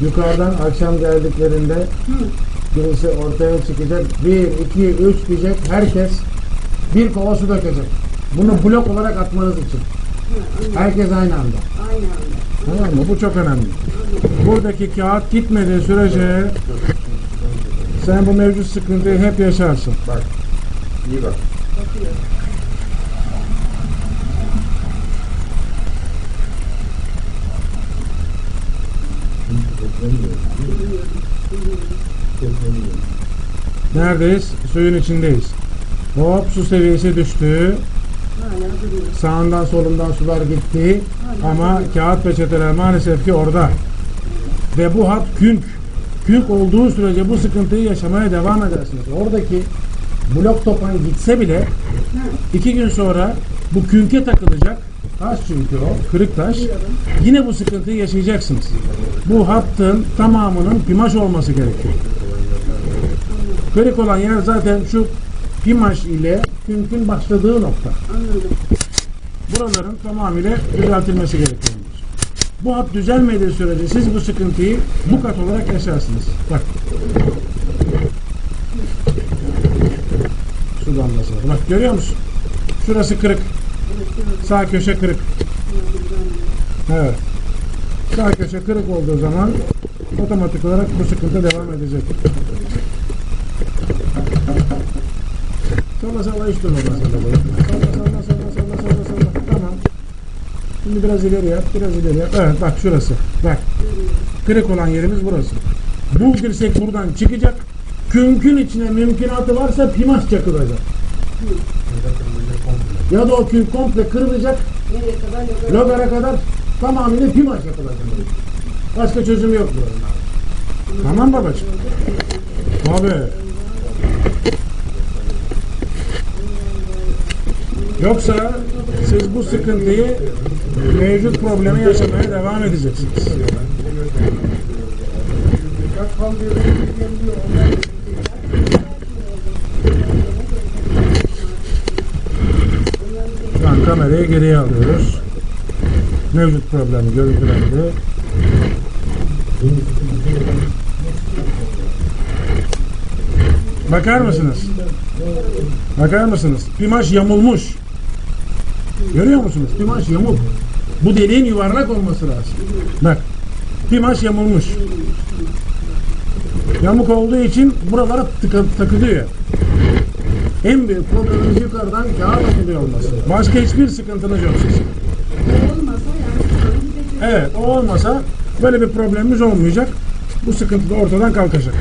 Yukarıdan akşam geldiklerinde birisi ortaya çıkacak. Bir, iki, üç diyecek. Herkes bir kova su dökecek. Bunu blok olarak atmanız için. Herkes aynı anda. Aynı anda. Bu çok önemli. Buradaki kağıt gitmediği sürece sen bu mevcut sıkıntıyı hep yaşarsın. Bak. İyi bak. Bakıyor. Neredeyiz? Suyun içindeyiz. Hop su seviyesi düştü. Sağından solundan sular gitti. Ama kağıt peçeteler maalesef ki orada. Ve bu hat künk. Künk olduğu sürece bu sıkıntıyı yaşamaya devam edersiniz. Oradaki blok topan gitse bile iki gün sonra bu künke takılacak. Taş çünkü o. Kırık taş. Yine bu sıkıntıyı yaşayacaksınız. Bu hattın tamamının pimaş olması gerekiyor. Kırık olan yer zaten şu pimaş ile künkün başladığı nokta. Buraların tamamıyla düzeltilmesi gerekiyor. Bu hat düzelmediği sürece siz bu sıkıntıyı bu kat olarak yaşarsınız. Bak. Su damlası. var. Bak görüyor musun? Şurası kırık. Sağ köşe kırık. Evet. Sağ köşe kırık olduğu zaman otomatik olarak bu sıkıntı devam edecek. Salla salla hiç durma salla salla. Salla salla salla salla. Tamam. Şimdi biraz ileri yap, biraz ileri yap. Evet bak şurası. Bak. Kırık olan yerimiz burası. Bu dirsek buradan çıkacak. Künkün içine mümkünatı varsa pimaş çakılacak. Ya da o künk komple kırılacak. Logara kadar tamamıyla pimaş yapılacak. Başka çözüm yok bunun. Tamam babacığım. Tabii. Yoksa siz bu sıkıntıyı mevcut problemi yaşamaya devam edeceksiniz. Şu an kamerayı geriye alıyoruz. Mevcut problemi görüntülendi. Bakar mısınız? Bakar mısınız? Pimaş yamulmuş. Görüyor musunuz? Pimaş yamuk. Bu deliğin yuvarlak olması lazım. Bak. Pimaş yamulmuş. Yamuk olduğu için buralara tıka, takılıyor. En büyük problemimiz yukarıdan kağıt atılıyor olması. Başka hiçbir sıkıntınız yok sizin. Evet o olmasa böyle bir problemimiz olmayacak. Bu sıkıntı da ortadan kalkacak.